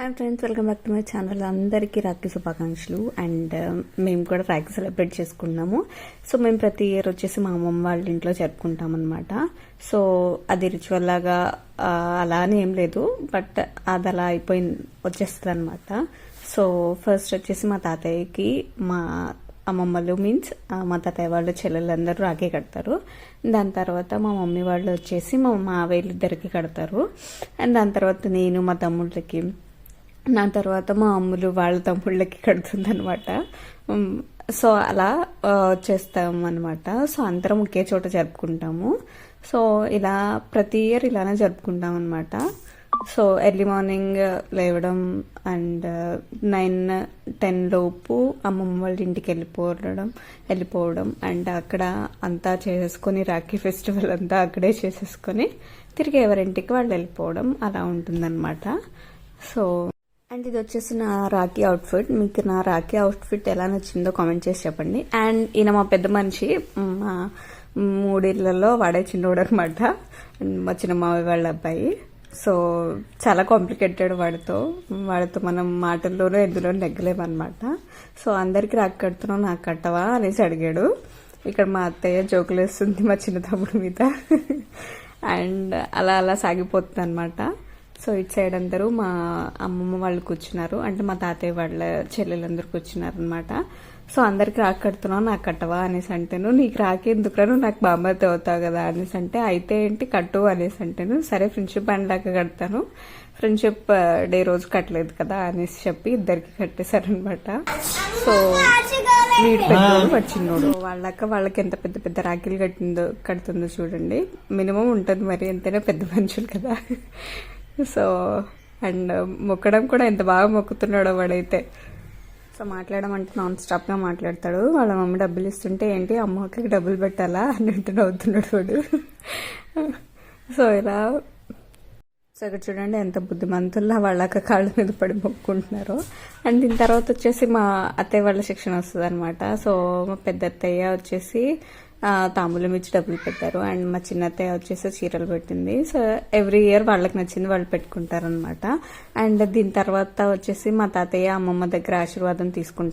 Hi friends welcome back to my channel అందరికీ రాఖీ శుభాకాంక్షలు. And uh, మేము కూడా రాఖీ సెలబ్రేట్ చేసుకున్నాము. సో మేము ప్రతి ఇయర్ వచ్చేసి మా అమ్మమ్మ వాళ్ళ ఇంట్లో జరుపుకుంటాం అనమాట సో అది రిచువల్ లాగా అలా అని ఏం లేదు. బట్ అది అలా అయిపోయింది వచ్చేస్తుంది అనమాట సో ఫస్ట్ వచ్చేసి మా తాతయ్యకి మా అమ్మమ్మలు మీన్స్ మా తాతయ్య వాళ్ళు చెల్లెలందరూ రాఖీ కడతారు. దాని తర్వాత మా మమ్మీ వాళ్ళు వచ్చేసి మా మావేళ్ళిద్దరికి కడతారు. అండ్ దాని తర్వాత నేను మా తమ్ముళ్ళకి నా తర్వాత మా అమ్ములు వాళ్ళ తమ్ముళ్ళకి కడుతుంది అనమాట సో అలా చేస్తాం అనమాట సో అందరం ఒకే చోట జరుపుకుంటాము. సో ఇలా ప్రతి ఇయర్ ఇలానే జరుపుకుంటాం అనమాట సో ఎర్లీ మార్నింగ్ లేవడం అండ్ నైన్ టెన్ లోపు అమ్మమ్మ వాళ్ళ ఇంటికి వెళ్ళిపోవడం వెళ్ళిపోవడం అండ్ అక్కడ అంతా చేసేసుకొని రాఖీ ఫెస్టివల్ అంతా అక్కడే చేసేసుకొని తిరిగి ఎవరింటికి వాళ్ళు వెళ్ళిపోవడం అలా ఉంటుందన్నమాట. సో అండ్ ఇది వచ్చేసి నా రాఖీ అవుట్ఫిట్ మీకు నా రాఖీ అవుట్ఫిట్ ఎలా నచ్చిందో కామెంట్ చేసి చెప్పండి. అండ్ ఈయన మా పెద్ద మనిషి మా మూడేళ్ళలో వాడే చిన్నోడు అనమాట మా చిన్న మావి వాళ్ళ అబ్బాయి. సో చాలా కాంప్లికేటెడ్ వాడితో. వాడితో మనం మాటల్లోనూ ఎందులో నెగ్గలేమన్నమాట. సో అందరికి రాఖీ కడుతున్నావు నాకు కట్టవా అనేసి అడిగాడు. ఇక్కడ మా అత్తయ్య జోకులు వేస్తుంది మా చిన్న తమ్ముడు మీద. అండ్ అలా అలా సాగిపోతుంది అనమాట సో ఇటు సైడ్ అందరూ మా అమ్మమ్మ వాళ్ళు కూర్చున్నారు. అంటే మా తాతయ్య వాళ్ళ చెల్లెలందరూ కూర్చున్నారు అనమాట సో అందరికి రాకి కడుతున్నావు నాకు కట్టవా అనేసి అంటేను నీకు రాకి నువ్వు నాకు బామ్మతో అవుతావు కదా? అనేసి అంటే అయితే ఏంటి కట్టు అనేసి అంటేను సరే ఫ్రెండ్షిప్ అండ్ దాకా కడతాను. ఫ్రెండ్షిప్ డే రోజు కట్టలేదు కదా? అనేసి చెప్పి ఇద్దరికి కట్టేశారనమాట సో వీడు పెద్దోడు వాడు చిన్నోడు. వాళ్ళక వాళ్ళకి ఎంత పెద్ద పెద్ద రాఖీలు కట్టిందో కడుతుందో చూడండి. మినిమం ఉంటుంది మరి ఎంతైనా పెద్ద మనుషులు కదా. సో అండ్ మొక్కడం కూడా ఎంత బాగా మొక్కుతున్నాడో వాడైతే. సో మాట్లాడడం అంటే నాన్ స్టాప్గా మాట్లాడతాడు. వాళ్ళ మమ్మీ డబ్బులు ఇస్తుంటే ఏంటి అమ్మకి డబ్బులు పెట్టాలా? అన్నట్టు అవుతున్నాడు వాడు. సో ఇలా. సో ఇక్కడ చూడండి ఎంత బుద్ధిమంతుల్లా వాళ్ళక కాళ్ళ మీద పడి మొక్కుంటున్నారో. అండ్ దీని తర్వాత వచ్చేసి మా అత్తయ్య వాళ్ళ శిక్షణ వస్తుంది అనమాట సో మా పెద్ద అత్తయ్య వచ్చేసి తాంబూలం ఇచ్చి డబ్బులు పెట్టారు. అండ్ మా చిన్నత్తయ్య వచ్చేసి చీరలు పెట్టింది. సో ఎవ్రీ ఇయర్ వాళ్ళకి నచ్చింది వాళ్ళు పెట్టుకుంటారనమాట అండ్ దీని తర్వాత వచ్చేసి మా తాతయ్య అమ్మమ్మ దగ్గర ఆశీర్వాదం తీసుకుంటాం